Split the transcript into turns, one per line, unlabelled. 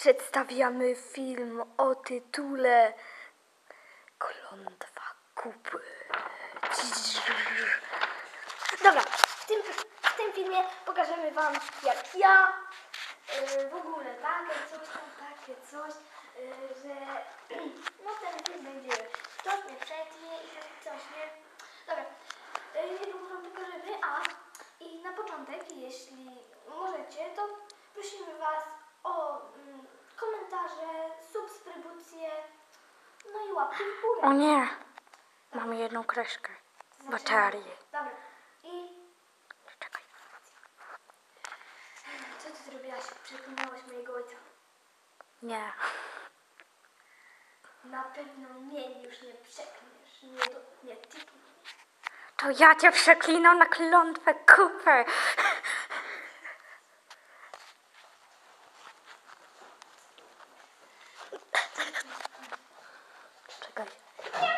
przedstawiamy film o tytule Klątwa kupy. Dobra, w tym, w tym filmie pokażemy wam jak ja yy, w ogóle takie coś tam, takie coś, yy, że no ten film będzie ktoś mnie przeknie i coś, nie? Dobra, yy, niedługo wam pokażemy, a i na początek, jeśli możecie, to łapki w górę.
O nie, mam jedną.
Zaczynamy.
Baterię.
Dobra, i
Czekaj.
co ty zrobiłaś? Przeklinałaś mojego ojca.
Nie.
Na pewno mnie już nie przekniesz. Nie, do, nie typnij.
To ja cię przeklinam na klątwę kupę. Czekaj.